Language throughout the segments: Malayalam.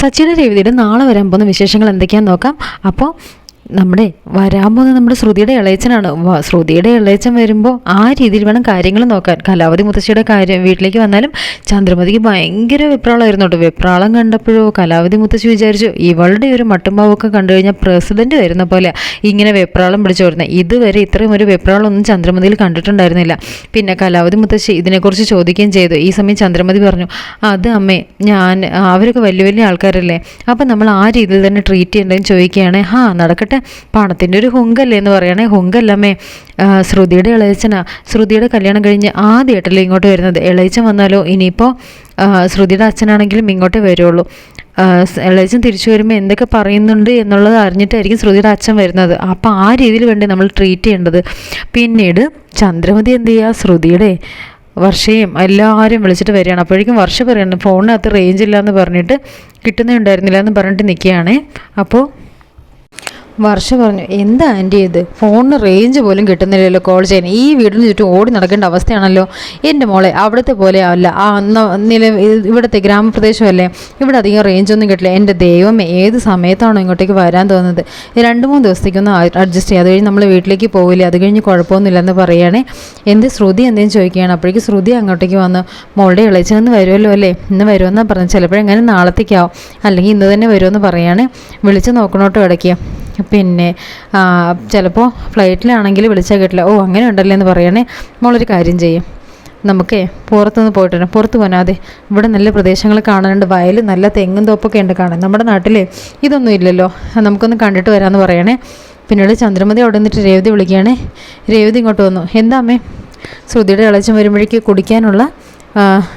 സച്ചിയുടെ രവിതയുടെ നാളെ വരാൻ പോകുന്ന വിശേഷങ്ങൾ എന്തൊക്കെയാണെന്ന് നോക്കാം. അപ്പോൾ നമ്മുടെ വരാൻ പോകുന്ന നമ്മുടെ ശ്രുതിയുടെ ഇളയച്ചനാണ്. ശ്രുതിയുടെ ഇളയച്ചൻ വരുമ്പോൾ ആ രീതിയിൽ വേണം കാര്യങ്ങൾ നോക്കാൻ. കലാവതി മുത്തശ്ശിയുടെ കാര്യം വീട്ടിലേക്ക് വന്നാലും ചന്ദ്രമതിക്ക് ഭയങ്കര വെപ്രാളമായിരുന്നു കേട്ടോ. വെപ്രാളം കണ്ടപ്പോഴോ കലാവതി മുത്തശ്ശി വിചാരിച്ചു ഇവളുടെ ഒരു മട്ടുമ്പാവൊക്കെ കണ്ടു കഴിഞ്ഞാൽ പ്രസിഡന്റ് വരുന്ന പോലെ ഇങ്ങനെ വെപ്രാളം പിടിച്ചു വരുന്നത് ഇതുവരെ ഇത്രയും ഒരു വെപ്രാളമൊന്നും ചന്ദ്രമതിയിൽ കണ്ടിട്ടുണ്ടായിരുന്നില്ല. പിന്നെ കലാവതി മുത്തശ്ശി ഇതിനെക്കുറിച്ച് ചോദിക്കുകയും ചെയ്തു. ഈ സമയം ചന്ദ്രമതി പറഞ്ഞു അത് അമ്മേ ഞാൻ അവരൊക്കെ വലിയ വലിയ ആൾക്കാരല്ലേ. അപ്പം നമ്മൾ ആ രീതിയിൽ തന്നെ ട്രീറ്റ് ചെയ്യേണ്ടതെന്ന് ചോദിക്കുകയാണെങ്കിൽ ഹാ നടക്കട്ടെ. പണത്തിന്റെ ഒരു ഹുങ്കല്ലേ എന്ന് പറയണേ. ഹുങ്കല്ലമ്മേ ശ്രുതിയുടെ ഇളയച്ചനാ ശ്രുതിയുടെ കല്യാണം കഴിഞ്ഞ് ആദ്യമായിട്ടല്ലേ ഇങ്ങോട്ട് വരുന്നത്. ഇളയച്ചൻ വന്നാലോ? ഇനിയിപ്പോൾ ശ്രുതിയുടെ അച്ഛനാണെങ്കിലും ഇങ്ങോട്ടേ വരുള്ളൂ. ഇളയച്ചൻ തിരിച്ചു വരുമ്പോൾ എന്തൊക്കെ പറയുന്നുണ്ട് എന്നുള്ളത് അറിഞ്ഞിട്ടായിരിക്കും ശ്രുതിയുടെ അച്ഛൻ വരുന്നത്. അപ്പോൾ ആ രീതിയിൽ വേണ്ടി നമ്മൾ ട്രീറ്റ് ചെയ്യേണ്ടത്. പിന്നീട് ചന്ദ്രമതി എന്ത് ചെയ്യുക ശ്രുതിയുടെ വർഷയും എല്ലാവരും വിളിച്ചിട്ട് വരികയാണ്. അപ്പോഴേക്കും വർഷ പറയുന്നുണ്ട് ഫോണിനകത്ത് റേഞ്ച് ഇല്ല എന്ന് പറഞ്ഞിട്ട് കിട്ടുന്നുണ്ടായിരുന്നില്ല എന്ന് പറഞ്ഞിട്ട് നിൽക്കുകയാണേ അപ്പോൾ വർഷ പറഞ്ഞു എന്താ ആന്റി ഇത്? ഫോണിന് റേഞ്ച് പോലും കിട്ടുന്നില്ലല്ലോ കോൾ ചെയ്യാൻ. ഈ വീടിന് ചുറ്റും ഓടി നടക്കേണ്ട അവസ്ഥയാണല്ലോ. എന്റെ മോളെ അവിടുത്തെ പോലെ അല്ല. ആ നില ഇവിടുത്തെ ഗ്രാമപ്രദേശമല്ലേ? ഇവിടെ അധികം റേഞ്ച് ഒന്നും കിട്ടില്ല. എന്റെ ദൈവം ഏത് സമയത്താണോ ഇങ്ങോട്ടേക്ക് വരാൻ തോന്നുന്നത്? രണ്ട് മൂന്ന് ദിവസത്തേക്കൊന്ന് അഡ്ജസ്റ്റ് ചെയ്യുക അത് കഴിഞ്ഞ് നമ്മൾ വീട്ടിലേക്ക് പോവില്ല? അത് കഴിഞ്ഞ് കുഴപ്പമൊന്നുമില്ലെന്ന് പറയുകയാണേ എന്ത് ശ്രുതി? എന്തെങ്കിലും ചോദിക്കുകയാണ്. അപ്പോഴേക്ക് ശ്രുതി അങ്ങോട്ടേക്ക് വന്നു. മോളുടെ ഇളച്ചനെന്ന് വരുമല്ലോ അല്ലേ? ഇന്ന് വരുമെന്നാണ് പറഞ്ഞത്. ചിലപ്പോഴെങ്ങനെ നാളത്തേക്കാവും. അല്ലെങ്കിൽ ഇന്ന് തന്നെ വരുമെന്ന് പറയുകയാണ് വിളിച്ച് നോക്കണോട്ടോ ഇടയ്ക്ക്. പിന്നെ ചിലപ്പോൾ ഫ്ലൈറ്റിലാണെങ്കിൽ വിളിച്ചാൽ കേട്ടില്ല. ഓ അങ്ങനെ ഉണ്ടല്ലേ എന്ന് പറയണേ. നമ്മളൊരു കാര്യം ചെയ്യും. നമുക്കേ പുറത്തുനിന്ന് പോയിട്ട് വരാം. പുറത്ത് പോനാതെ. ഇവിടെ നല്ല പ്രദേശങ്ങൾ കാണാനുണ്ട്. വയൽ നല്ല തെങ്ങും തോപ്പൊക്കെ ഉണ്ട് കാണാൻ. നമ്മുടെ നാട്ടിൽ ഇതൊന്നും ഇല്ലല്ലോ. നമുക്കൊന്ന് കണ്ടിട്ട് വരാമെന്ന് പറയണേ. പിന്നീട് ചന്ദ്രമതി അവിടെ നിന്നിട്ട് രേവതി വിളിക്കുകയാണേ. രേവതി ഇങ്ങോട്ട് വന്നു. എന്താ അമ്മേ? ശ്രുതിയുടെ ഇളച്ചം വരുമ്പോഴേക്ക് കുടിക്കാനുള്ള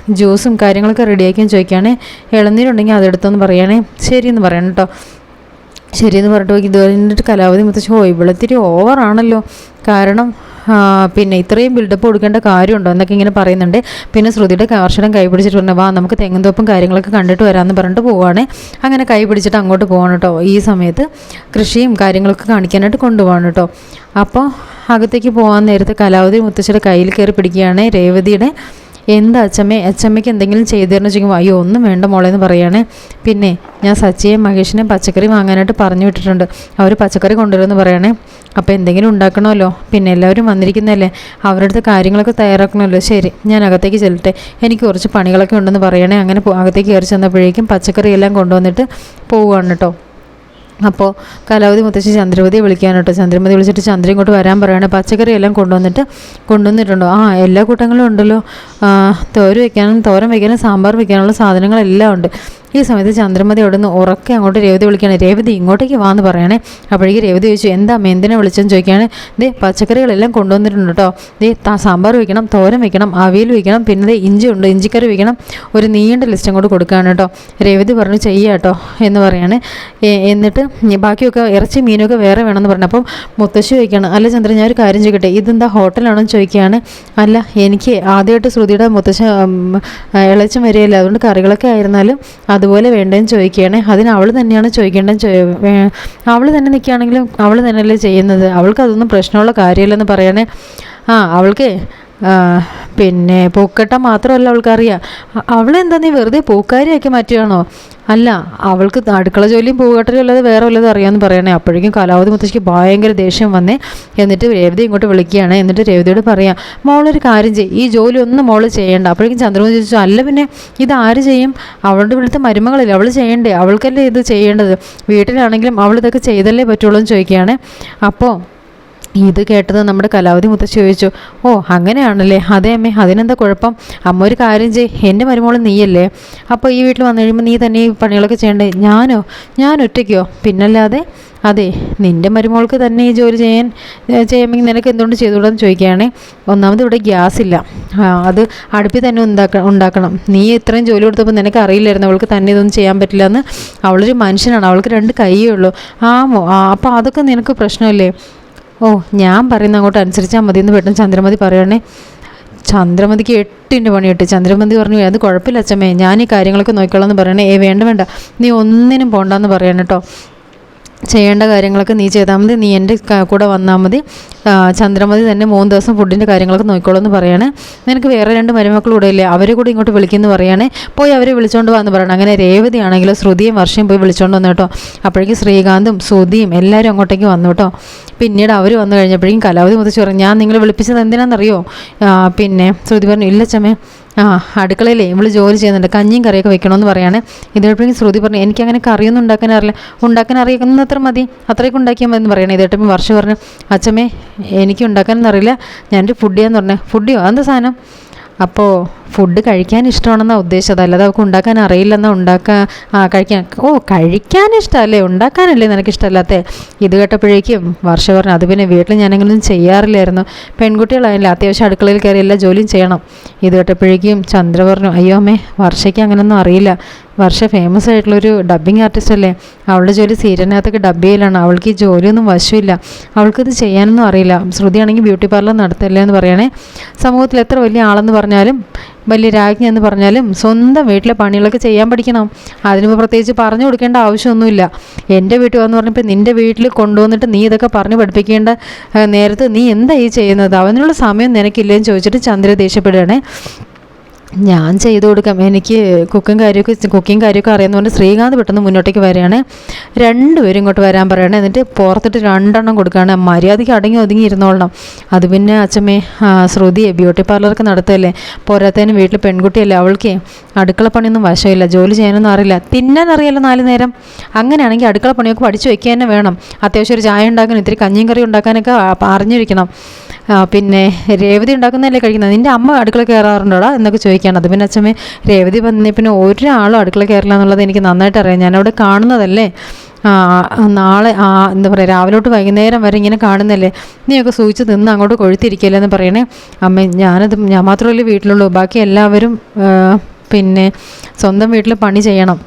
ജ്യൂസും കാര്യങ്ങളൊക്കെ റെഡിയാക്കാൻ ചോദിക്കുകയാണേ. ഇളനീരുണ്ടെങ്കിൽ അതെടുത്തെന്ന് പറയണേ. ശരിയെന്ന് പറയണം കേട്ടോ. ശരിയെന്ന് പറഞ്ഞിട്ട് നോക്കി ഇതുവരെ കലാവധി മുത്തച്ഛ ഓ ഇവിളത്തിരി ഓവറാണല്ലോ കാരണം പിന്നെ ഇത്രയും ബിൽഡപ്പ് കൊടുക്കേണ്ട കാര്യമുണ്ടോ എന്നൊക്കെ ഇങ്ങനെ പറയുന്നുണ്ട്. പിന്നെ ശ്രുതിയുടെ കർഷകൻ കൈപിടിച്ചിട്ട് പിടിച്ചിട്ട് പറഞ്ഞു വാ നമുക്ക് തെങ്ങുന്തോപ്പും കാര്യങ്ങളൊക്കെ കണ്ടിട്ട് വരാമെന്ന് പറഞ്ഞിട്ട് പോവാണ്. അങ്ങനെ കൈപിടിച്ചിട്ട് അങ്ങോട്ട് പോകണം കേട്ടോ ഈ സമയത്ത് കൃഷിയും കാര്യങ്ങളൊക്കെ കാണിക്കാനായിട്ട് കൊണ്ടുപോകണം കേട്ടോ അപ്പോൾ അകത്തേക്ക് പോകാൻ നേരത്തെ കലാവധി മുത്തശ്ശിയുടെ കയ്യിൽ കയറി പിടിക്കുകയാണ് രേവതിയുടെ എന്താ അച്ചമ്മേ അച്ഛമ്മയ്ക്ക് എന്തെങ്കിലും ചെയ്തു തരണം അയ്യോ ഒന്നും വേണ്ട മോളെ എന്ന് പറയുകയാണ് പിന്നെ ഞാൻ സച്ചിയെ മഹേഷിനെ പച്ചക്കറി വാങ്ങാനായിട്ട് പറഞ്ഞു വിട്ടിട്ടുണ്ട്. അവർ പച്ചക്കറി കൊണ്ടുവരുമെന്ന് പറയണേ. അപ്പോൾ എന്തെങ്കിലും ഉണ്ടാക്കണമല്ലോ. പിന്നെ എല്ലാവരും വന്നിരിക്കുന്നതല്ലേ? അവരുടെ അടുത്ത് കാര്യങ്ങളൊക്കെ തയ്യാറാക്കണമല്ലോ. ശരി ഞാൻ അകത്തേക്ക് ചെല്ലട്ടെ. എനിക്ക് കുറച്ച് പണികളൊക്കെ ഉണ്ടെന്ന് പറയണേ. അങ്ങനെ അകത്തേക്ക് കയറി ചെന്നപ്പോഴേക്കും പച്ചക്കറി എല്ലാം കൊണ്ടുവന്നിട്ട് പോവുകയാണ് കേട്ടോ. അപ്പോൾ കലാവതി മുത്തശ്ശി ചന്ദ്രവതിയെ വിളിക്കാൻ കേട്ടോ ചന്ദ്രമതി വിളിച്ചിട്ട് ചന്ദ്ര ഇങ്ങോട്ട് വരാൻ പറയുകയാണ് പച്ചക്കറി എല്ലാം കൊണ്ടുവന്നിട്ട് കൊണ്ടുവന്നിട്ടുണ്ടോ? ആ എല്ലാ കൂട്ടങ്ങളും ഉണ്ടല്ലോ. തോര വയ്ക്കാനും തോരൻ വയ്ക്കാനും സാമ്പാർ വയ്ക്കാനുള്ള സാധനങ്ങളെല്ലാം ഉണ്ട്. ഈ സമയത്ത് ചന്ദ്രമതി അവിടെ നിന്ന് ഉറക്കെ അങ്ങോട്ട് രേവതി വിളിക്കുകയാണ്. രേവതി ഇങ്ങോട്ടേക്ക് വാന്ന് പറയണേ. അപ്പോഴേക്ക് രേവതി ചോദിച്ചു എന്താ അമ്മ എന്തിനാ വിളിച്ചെന്ന് ചോദിക്കുകയാണ്. ദേ പച്ചക്കറികളെല്ലാം കൊണ്ടുവന്നിട്ടുണ്ട് കേട്ടോ. ദേ സാമ്പാർ വയ്ക്കണം തോരൻ വയ്ക്കണം അവിയൽ വയ്ക്കണം പിന്നെ ദേ ഇഞ്ചി ഉണ്ട് ഇഞ്ചിക്കറി വയ്ക്കണം ഒരു നീണ്ട ലിസ്റ്റ് അങ്ങോട്ട് കൊടുക്കുകയാണ് കേട്ടോ. രേവതി പറഞ്ഞു ചെയ്യുക കേട്ടോ എന്ന് പറയാണ്. എന്നിട്ട് ബാക്കിയൊക്കെ ഇറച്ചി മീനൊക്കെ വേറെ വേണമെന്ന് പറഞ്ഞു. അപ്പം മുത്തശ്ശി ചോദിക്കുകയാണ് അല്ല ചന്ദ്രൻ ഞാൻ ഒരു കാര്യം ചോദിക്കട്ടെ. ഇതെന്താ ഹോട്ടലാണോ? എന്ന് ചോദിക്കുകയാണ്. അല്ല എനിക്ക് ആദ്യമായിട്ട് ശ്രുതിയുടെ മുത്തശ്ശ ഇളച്ചും വരികയില്ല. അതുകൊണ്ട് കറികളൊക്കെ ആയിരുന്നാലും അതുപോലെ വേണ്ടതെന്ന് ചോദിക്കുകയാണ്. അതിന് അവൾ തന്നെയാണ് ചോദിക്കേണ്ടത് അവൾ തന്നെ നിൽക്കുകയാണെങ്കിലും അവൾ തന്നെയല്ലേ ചെയ്യുന്നത്. അവൾക്ക് അതൊന്നും പ്രശ്നമുള്ള കാര്യമില്ലെന്ന് പറയണേ ആ അവൾക്ക് പിന്നെ പൂക്കട്ട മാത്രമല്ല അവൾക്കറിയാം. അവളെന്താ നീ വെറുതെ പൂക്കാരിയാക്കി മാറ്റുകയാണോ? അല്ല അവൾക്ക് അടുക്കള ജോലിയും പൂക്കട്ടലും അല്ലാതെ വേറെ വല്ലതും അറിയാമെന്ന് പറയണേ. അപ്പോഴേക്കും കലാവതി മുത്തശ്ശിക്ക് ഭയങ്കര ദേഷ്യം വന്നേ. എന്നിട്ട് രേവതി ഇങ്ങോട്ട് വിളിക്കുകയാണ്. എന്നിട്ട് രേവതിയോട് പറയാം മോളൊരു കാര്യം ചെയ്യും. ഈ ജോലി ഒന്നും മോൾ ചെയ്യണ്ട. അപ്പോഴേക്കും ചന്ദ്രമോഹൻ ചോദിച്ചു അല്ല പിന്നെ ഇത് ആര് ചെയ്യും? അവളുടെ വീട്ടിലത്തെ മരുമകളില്ല? അവൾ ചെയ്യണ്ടേ? അവൾക്കല്ലേ ഇത് ചെയ്യേണ്ടത്? വീട്ടിലാണെങ്കിലും അവൾ ഇതൊക്കെ ചെയ്തല്ലേ പറ്റുള്ളൂ എന്ന് ചോദിക്കുകയാണ്. അപ്പോൾ ഇത് കേട്ടത് നമ്മുടെ കലാവതി മുത്തശ്ശി ചോദിച്ചു ഓ അങ്ങനെയാണല്ലേ? അതെ അമ്മേ അതിനെന്താ കുഴപ്പം? അമ്മ ഒരു കാര്യം ചെയ് എന്റെ മരുമോൾ നീയല്ലേ? അപ്പോൾ ഈ വീട്ടിൽ വന്നു കഴിയുമ്പോൾ നീ തന്നെ ഈ പണികളൊക്കെ ചെയ്യണ്ടേ? ഞാനോ? ഞാൻ ഒറ്റയ്ക്കോ? പിന്നല്ലാതെ അതെ നിന്റെ മരുമോൾക്ക് തന്നെ ഈ ജോലി ചെയ്യാൻ ചെയ്യുമ്പോൾ നിനക്ക് എന്തുകൊണ്ട് ചെയ്തുകൂടാന്ന് ചോദിക്കുകയാണേ? ഒന്നാമത് ഇവിടെ ഗ്യാസ് ഇല്ല. അത് അടുപ്പിൽ തന്നെ ഉണ്ടാക്ക ഉണ്ടാക്കണം. നീ ഇത്രയും ജോലി കൊടുത്തപ്പോൾ നിനക്ക് അറിയില്ലായിരുന്നു അവൾക്ക് തന്നെ ഇതൊന്നും ചെയ്യാൻ പറ്റില്ല എന്ന് അവളൊരു മനുഷ്യനാണ് അവൾക്ക് രണ്ട് കൈയേ ഉള്ളൂ. ആ അപ്പോൾ അതൊക്കെ നിനക്ക് പ്രശ്നമല്ലേ? ഓ ഞാൻ പറയുന്ന അങ്ങോട്ട് അനുസരിച്ചാൽ മതി എന്ന് പെട്ടെന്ന് ചന്ദ്രമതി പറയണേ ചന്ദ്രമതിക്ക് എട്ടിന്റെ പണി ചന്ദ്രമതി പറഞ്ഞു അത് കുഴപ്പമില്ല അച്ഛമ്മേ ഞാൻ ഈ കാര്യങ്ങളൊക്കെ നോക്കിക്കോളാം എന്ന് പറയണേ ഏ വേണ്ട വേണ്ട. നീ ഒന്നിനും പോണ്ടെന്ന് പറയണം കേട്ടോ. ചെയ്യേണ്ട കാര്യങ്ങളൊക്കെ നീ ചെയ്താൽ മതി. നീ എന്റെ കൂടെ വന്നാൽ മതി. ചന്ദ്രമതി തന്നെ മൂന്ന് ദിവസം ഫുഡിന്റെ കാര്യങ്ങളൊക്കെ നോക്കിക്കോളൂ എന്ന് പറയാണ്. നിനക്ക് വേറെ രണ്ട് മരുമക്കൾ കൂടെ ഇല്ലേ? അവരെ കൂടി ഇങ്ങോട്ട് വിളിക്കുന്നു പറയാണ്. പോയി അവരെ വിളിച്ചോണ്ട് വന്ന് പറയണം. അങ്ങനെ രേവതി ആണെങ്കിലും ശ്രുതിയും വർഷയും പോയി വിളിച്ചോണ്ട് വന്നു കേട്ടോ. അപ്പോഴേക്കും ശ്രീകാന്തും ശ്രുതിയും എല്ലാവരും അങ്ങോട്ടേക്ക് വന്നു കേട്ടോ. പിന്നീട് അവർ വന്നു കഴിഞ്ഞപ്പോഴേക്കും കലാവധി മുതച്ച് പറഞ്ഞു ഞാൻ നിങ്ങളെ വിളിപ്പിച്ചത് എന്തിനാണെന്നറിയോ പിന്നെ ശ്രുതി പറഞ്ഞു ഇല്ല ചമ്മേ ആ അടുക്കളയിലേ ഇവൾ ജോലി ചെയ്യുന്നുണ്ട്. കഞ്ഞിയും കറിയൊക്കെ വെക്കണമെന്ന് പറയാണ്. ഇതേപ്പോഴും ശ്രുതി പറഞ്ഞു എനിക്ക് അങ്ങനെ കറിയൊന്നും ഉണ്ടാക്കാൻ അറിയില്ല. ഉണ്ടാക്കാൻ അറിയാവുന്ന അത്ര മതി. അത്രയൊക്കെ ഉണ്ടാക്കിയാൽ മതി എന്ന് പറയണേ. ഇതേട്ടപ്പം വർഷം പറഞ്ഞു അച്ഛമ്മേ എനിക്ക് ഉണ്ടാക്കാനൊന്നും അറിയില്ല ഞാനൊരു ഫുഡിയാന്ന് പറഞ്ഞേ. ഫുഡിയോ അതെന്താ സാധനം? അപ്പോൾ ഫുഡ് കഴിക്കാൻ ഇഷ്ടമാണെന്നാണ് ഉദ്ദേശിച്ചത്. അല്ലാതെ അവൾക്ക് ഉണ്ടാക്കാൻ അറിയില്ലെന്നാ ഉണ്ടാക്കാൻ കഴിക്കാൻ. ഓ കഴിക്കാൻ ഇഷ്ടമല്ലേ? ഉണ്ടാക്കാനല്ലേ നിനക്ക് ഇഷ്ടമല്ലാത്ത? ഇത് കേട്ടപ്പോഴേക്കും വർഷ പറഞ്ഞു അത് പിന്നെ വീട്ടിൽ ഞാനെങ്കിലും ചെയ്യാറില്ലായിരുന്നു. പെൺകുട്ടികളായില്ല അത്യാവശ്യം അടുക്കളയിൽ കയറി എല്ലാ ജോലിയും ചെയ്യണം. ഇത് കേട്ടപ്പോഴേക്കും ചന്ദ്ര പറഞ്ഞു അയ്യോ അമ്മേ വർഷയ്ക്ക് അങ്ങനെയൊന്നും അറിയില്ല. വർഷ ഫേമസ് ആയിട്ടുള്ളൊരു ഡബ്ബിങ് ആർട്ടിസ്റ്റ് അല്ലേ? അവളുടെ ജോലി സീരിയലിനകത്തൊക്കെ ഡബ് ചെയ്യലാണ്. അവൾക്ക് ഈ ജോലിയൊന്നും വശമില്ല. അവൾക്കിത് ചെയ്യാനൊന്നും അറിയില്ല. ശ്രുതിയാണെങ്കിൽ ബ്യൂട്ടി പാർലർ നടത്തല്ലേ എന്ന് പറയണേ. സമൂഹത്തിൽ എത്ര വലിയ ആളെന്ന് പറഞ്ഞാലും വലിയ രാജ്ഞി എന്ന് പറഞ്ഞാലും സ്വന്തം വീട്ടിലെ പണികളൊക്കെ ചെയ്യാൻ പഠിക്കണം. അതിന് പ്രത്യേകിച്ച് പറഞ്ഞു കൊടുക്കേണ്ട ആവശ്യമൊന്നുമില്ല. എന്റെ വീട്ടിൽ വന്ന് പറഞ്ഞപ്പോൾ നിന്റെ വീട്ടിൽ കൊണ്ടുവന്നിട്ട് നീ ഇതൊക്കെ പറഞ്ഞു പഠിപ്പിക്കേണ്ട നേരത്തെ നീ എന്താ ഈ ചെയ്യുന്നത്? അവനുള്ള സമയം നിനക്കില്ലേന്ന് ചോദിച്ചിട്ട് ചന്ദ്ര ദേഷ്യപ്പെടുകയാണേ. ഞാൻ ചെയ്തു കൊടുക്കാം. എനിക്ക് കുക്കും കാര്യമൊക്കെ കുക്കിംഗ് കാര്യമൊക്കെ അറിയുന്നതുകൊണ്ട് ശ്രീകാന്ത് പെട്ടെന്ന് മുന്നോട്ടേക്ക് വരികയാണ്. രണ്ടുപേരും ഇങ്ങോട്ട് വരാൻ പറയണം എന്നിട്ട് പുറത്തിട്ട് രണ്ടെണ്ണം കൊടുക്കുകയാണ്. മര്യാദയ്ക്ക് അടങ്ങി ഒതുങ്ങി ഇരുന്നോളണം. അത് പിന്നെ അച്ഛമ്മേ ശ്രുതി ശ്രുതിയെ ബ്യൂട്ടി പാർലറൊക്കെ നടത്തല്ലേ പോരാത്തതിന് വീട്ടിൽ പെൺകുട്ടിയല്ലേ അവൾക്ക്? അടുക്കള പണിയൊന്നും വശമില്ല. ജോലി ചെയ്യാനൊന്നും അറിയില്ല. തിന്നാൻ അറിയാലോ നാല് നേരം? അങ്ങനെയാണെങ്കിൽ അടുക്കള പണിയൊക്കെ പഠിച്ചു വെക്കുക തന്നെ വേണം. അത്യാവശ്യം ഒരു ചായ ഉണ്ടാക്കാൻ ഇത്തിരി കഞ്ഞിയും കറി ഉണ്ടാക്കാനൊക്കെ അറിഞ്ഞിരിക്കണം. പിന്നെ രേവതി ഉണ്ടാക്കുന്നതല്ലേ കഴിക്കുന്നത്? നിന്റെ അമ്മ അടുക്കള കയറാറുണ്ടോടാ? എന്നൊക്കെ ചോദിക്കുകയാണ്. അത് പിന്നെ അച്ഛമ്മേ രേവതി വന്നേ പിന്നെ ഒരാളും അടുക്കള കയറില്ല എന്നുള്ളത് എനിക്ക് നന്നായിട്ട് അറിയാം. ഞാനവിടെ കാണുന്നതല്ലേ? നാളെ എന്താ പറയുക രാവിലോട്ട് വൈകുന്നേരം വരെ ഇങ്ങനെ കാണുന്നല്ലേ നീയൊക്കെ സൂചിച്ച് നിന്ന് അങ്ങോട്ട് കൊഴുത്തിരിക്കല്ലേ എന്ന് പറയണേ. അമ്മ ഞാനത് ഞാൻ മാത്രമല്ലേ വീട്ടിലുള്ളൂ. ബാക്കി എല്ലാവരും പിന്നെ സ്വന്തം വീട്ടിൽ പണി ചെയ്യണം.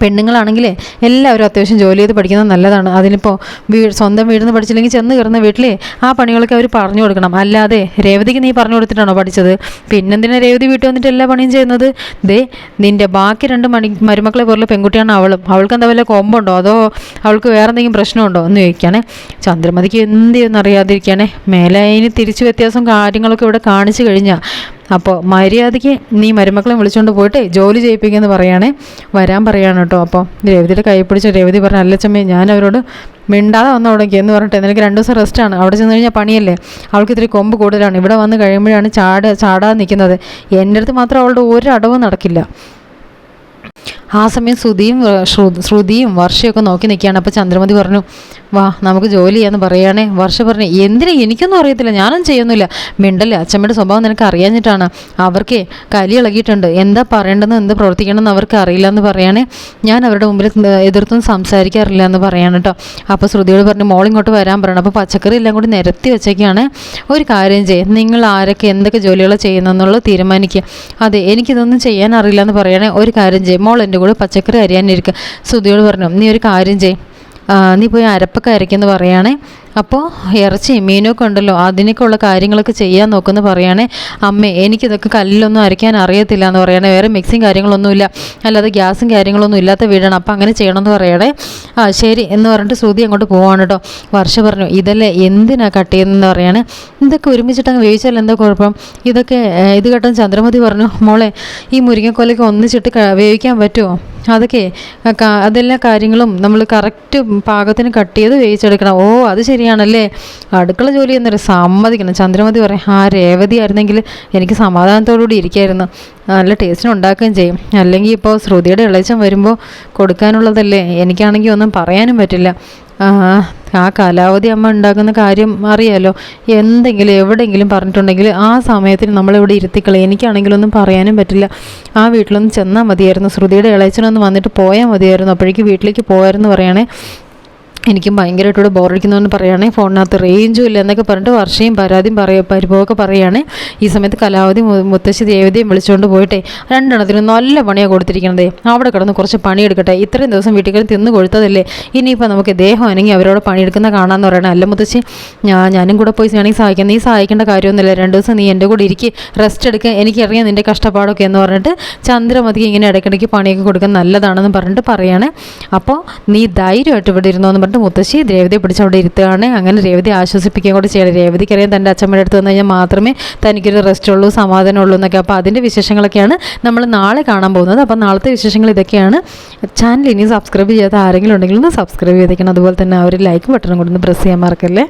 പെണ്ണുങ്ങളാണെങ്കിലേ എല്ലാവരും അത്യാവശ്യം ജോലി ചെയ്ത് പഠിക്കുന്നത് നല്ലതാണ്. അതിനിപ്പോൾ വീ സ്വന്തം വീട് നിന്ന് പഠിച്ചില്ലെങ്കിൽ ചെന്ന് കയറുന്ന വീട്ടിൽ ആ പണികളൊക്കെ അവർ പറഞ്ഞു കൊടുക്കണം. അല്ലാതെ രേവതിക്ക് നീ പറഞ്ഞു കൊടുത്തിട്ടാണോ പഠിച്ചത്? പിന്നെന്തിനാ രേവതി വീട്ടിൽ വന്നിട്ട് എല്ലാ പണിയും ചെയ്യുന്നത്? ദേ നിന്റെ ബാക്കി രണ്ട് മണി മരുമക്കളെ പോലുള്ള പെൺകുട്ടിയാണ് അവളും. അവൾക്ക് എന്താ വല്ല കൊമ്പുണ്ടോ? അതോ അവൾക്ക് വേറെ എന്തെങ്കിലും പ്രശ്നമുണ്ടോ? എന്ന് ചോദിക്കുകയാണേ ചന്ദ്രമതിക്ക് എന്ത് ചെയ്യുമെന്ന് അറിയാതിരിക്കുകയാണേ മേലെ അതിന് തിരിച്ചു വ്യത്യാസം കാര്യങ്ങളൊക്കെ ഇവിടെ കാണിച്ചു കഴിഞ്ഞാൽ അപ്പോൾ മര്യാദയ്ക്ക് നീ മരുമക്കളെ വിളിച്ചുകൊണ്ട് പോയിട്ട് ജോലി ചെയ്യിപ്പിക്കുമെന്ന് പറയുകയാണേ വരാൻ പറയുകയാണ് കേട്ടോ. അപ്പോൾ രേവതിയുടെ കൈ പിടിച്ച് രേവതി പറഞ്ഞു അല്ലച്ചമ്മേ ഞാൻ അവരോട് മിണ്ടാതെ വന്ന് തുടങ്ങി എന്ന് പറഞ്ഞിട്ട് എനിക്ക് രണ്ട് ദിവസം റെസ്റ്റാണ് അവിടെ ചെന്ന് കഴിഞ്ഞാൽ പണിയല്ലേ? അവൾക്ക് ഇത്തിരി കൊമ്പ് കൂടുതലാണ്. ഇവിടെ വന്ന് കഴിയുമ്പോഴാണ് ചാട് ചാടാതെ നിൽക്കുന്നത് എന്റെ അടുത്ത് മാത്രം അവളുടെ ഒരു അടവും നടക്കില്ല. ആ സമയം ശ്രുതിയും ശ്രുതിയും വർഷയൊക്കെ നോക്കി നിൽക്കുകയാണ്. അപ്പോൾ ചന്ദ്രമതി പറഞ്ഞു വാ നമുക്ക് ജോലി ചെയ്യാന്ന് പറയുകയാണേ. വർഷ പറഞ്ഞു എന്തിനാ? എനിക്കൊന്നും അറിയത്തില്ല. ഞാനും ചെയ്യുന്നില്ല. മിണ്ടല്ല? അച്ഛമ്മയുടെ സ്വഭാവം നിനക്ക് അറിയാഞ്ഞിട്ടാണ്. അവർക്ക് കലി ഇളകിയിട്ടുണ്ട്. എന്താ പറയേണ്ടതെന്ന് എന്ത് പ്രവർത്തിക്കണമെന്ന് അവർക്ക് അറിയില്ല എന്ന് പറയുകയാണേ. ഞാൻ അവരുടെ മുമ്പിൽ എതിർത്തൊന്നും സംസാരിക്കാറില്ല എന്ന് പറയാണ് കേട്ടോ. അപ്പോൾ ശ്രുതിയോട് പറഞ്ഞു മോൾ ഇങ്ങോട്ട് വരാൻ പറയണം. അപ്പോൾ പച്ചക്കറി എല്ലാം കൂടി നിരത്തി വെച്ചേക്കാണ്. ഒരു കാര്യം ചെയ്യും. നിങ്ങൾ ആരൊക്കെ എന്തൊക്കെ ജോലികൾ ചെയ്യുന്നതെന്നുള്ളത് തീരുമാനിക്കുക. അതെ എനിക്കിതൊന്നും ചെയ്യാൻ അറിയില്ല എന്ന് പറയണേ ഒരു കാര്യം ചെയ്യും. മോൾ എന്റെ കൂടെ പച്ചക്കറി അരിയാനിരിക്കുക ശ്രുതിയോട് പറഞ്ഞു നീ ഒരു കാര്യം ചെയ്യും നീ പോയി അരപ്പൊക്കെ അരയ്ക്കുമെന്ന് പറയുകയാണേ അപ്പോൾ ഇറച്ചി മീനൊക്കെ ഉണ്ടല്ലോ അതിനൊക്കെ ഉള്ള കാര്യങ്ങളൊക്കെ ചെയ്യാൻ നോക്കുന്ന പറയുകയാണേ അമ്മേ എനിക്കിതൊക്കെ കല്ലിലൊന്നും അരയ്ക്കാൻ അറിയത്തില്ല എന്ന് പറയണേ വേറെ മിക്സിങ് കാര്യങ്ങളൊന്നുമില്ല അല്ലാതെ ഗ്യാസും കാര്യങ്ങളൊന്നും ഇല്ലാത്ത വീടാണ് അപ്പോൾ അങ്ങനെ ചെയ്യണമെന്ന് പറയണേ. ആ ശരി എന്ന് പറഞ്ഞിട്ട് ശ്രുതി അങ്ങോട്ട് പോവാണ് കേട്ടോ വർഷ പറഞ്ഞു ഇതല്ലേ എന്തിനാ കട്ട് ചെയ്യുന്നതെന്ന് പറയാണ്. ഇതൊക്കെ ഒരുമിച്ചിട്ട് അങ്ങ് വേവിച്ചാൽ എന്താ കുഴപ്പം? ഇതൊക്കെ ഇത് കേട്ടോ ചന്ദ്രമതി പറഞ്ഞു മോളെ ഈ മുരിങ്ങക്കൊലൊക്കെ ഒന്നിച്ചിട്ട് വേവിക്കാൻ പറ്റുമോ അതൊക്കെ അതെല്ലാ കാര്യങ്ങളും നമ്മൾ കറക്റ്റ് പാകത്തിന് കട്ട് ചെയ്ത് വേവിച്ചെടുക്കണം. ഓ അത് ശരിയാണല്ലേ? അടുക്കള ജോലി എന്നൊരു സമ്മതിക്കണം. ചന്ദ്രമതി പറയും ആ രേവതി ആയിരുന്നെങ്കിൽ എനിക്ക് സമാധാനത്തോടുകൂടി ഇരിക്കായിരുന്നു. നല്ല ടേസ്റ്റിന് ഉണ്ടാക്കുകയും ചെയ്യും. അല്ലെങ്കിൽ ഇപ്പോൾ ശ്രുതിയുടെ ഇളച്ചം വരുമ്പോൾ കൊടുക്കാനുള്ളതല്ലേ? എനിക്കാണെങ്കിൽ ഒന്നും പറയാനും പറ്റില്ല. ആ, കാലാവധി അമ്മ ഉണ്ടാക്കുന്ന കാര്യം അറിയാലോ. എന്തെങ്കിലും എവിടെയെങ്കിലും പറഞ്ഞിട്ടുണ്ടെങ്കിൽ ആ സമയത്തിന് നമ്മളിവിടെ ഇരുത്തിക്കളെ എനിക്കാണെങ്കിലൊന്നും പറയാനും പറ്റില്ല. ആ വീട്ടിലൊന്ന് ചെന്നാൽ മതിയായിരുന്നു. ശ്രുതിയുടെ ഇളയച്ചനൊന്ന് വന്നിട്ട് പോയാൽ മതിയായിരുന്നു. അപ്പോഴേക്ക് വീട്ടിലേക്ക് പോയായിരുന്നു പറയണേ എനിക്കും ഭയങ്കരമായിട്ടൂടെ ബോറടിക്കുന്നതെന്ന് പറയുകയാണെങ്കിൽ ഫോണിനകത്ത് റേഞ്ചും ഇല്ല എന്നൊക്കെ പറഞ്ഞിട്ട് വർഷയും പരാതിയും പറയ പരിഭവമൊക്കെ പറയുകയാണേ. ഈ സമയത്ത് കലാവധി മുത്തശ്ശി ദേവതയും വിളിച്ചുകൊണ്ട് പോയിട്ടെ രണ്ടെണ്ണത്തിനും നല്ല പണിയാണ് കൊടുത്തിരിക്കണതേ. അവിടെ കിടന്ന് കുറച്ച് പണിയെടുക്കട്ടെ. ഇത്രയും ദിവസം വീട്ടിൽ കിടന്ന് തിന്ന് കൊടുത്തതല്ലേ ഇനിയിപ്പോൾ നമുക്ക് ദേഹം അനങ്ങി അവരോട് പണിയെടുക്കുന്ന കാണാമെന്ന് പറയണം. അല്ല മുത്തശ്ശി ഞാൻ ഞാനും കൂടെ പോയി വേണമെങ്കിൽ സഹായിക്കാം. നീ സഹായിക്കേണ്ട കാര്യമൊന്നുമില്ല. രണ്ട് ദിവസം നീ എന്റെ കൂടെ ഇരിക്കുക റെസ്റ്റ് എടുക്കുക എനിക്കറിയാം നിന്റെ കഷ്ടപ്പാടൊക്കെ എന്ന് പറഞ്ഞിട്ട് ചന്ദ്രമതിക്ക് ഇങ്ങനെ ഇടയ്ക്കിടയ്ക്ക് പണിയൊക്കെ കൊടുക്കാൻ നല്ലതാണെന്ന് പറഞ്ഞിട്ട് പറയുകയാണ് അപ്പോൾ നീ ധൈര്യമായിട്ട് ഇവിടെ ഇരുന്നോ എന്ന് പറഞ്ഞിട്ട് മുത്തശ്ശി. രേവതിയെ പിടിച്ചവിടെ ഇരുത്തുകയാണ്. അങ്ങനെ രേവതി ആശ്വസിപ്പിക്കുകയും കൂടെ ചെയ്യണം. രേവതിക്കറിയാം തന്റെ അച്ഛമ്മയുടെ അടുത്ത് വന്നു കഴിഞ്ഞാൽ മാത്രമേ തനിക്കൊരു റെസ്റ്റ് ഉള്ളൂ സമാധാനം ഉള്ളൂ എന്നൊക്കെ. അപ്പോൾ അതിന്റെ വിശേഷങ്ങളൊക്കെയാണ് നമ്മൾ നാളെ കാണാൻ പോകുന്നത്. അപ്പോൾ നാളത്തെ വിശേഷങ്ങൾ ഇതൊക്കെയാണ്. ചാനൽ ഇനി സബ്സ്ക്രൈബ് ചെയ്യാത്ത ആരെങ്കിലും ഉണ്ടെങ്കിൽ ഒന്ന് സബ്സ്ക്രൈബ് ചെയ്തേക്കണം. അതുപോലെ തന്നെ ആ ഒരു ലൈക്ക് ബട്ടണും കൂടി ഒന്ന് പ്രസ് ചെയ്യാൻ മറക്കല്ലേ?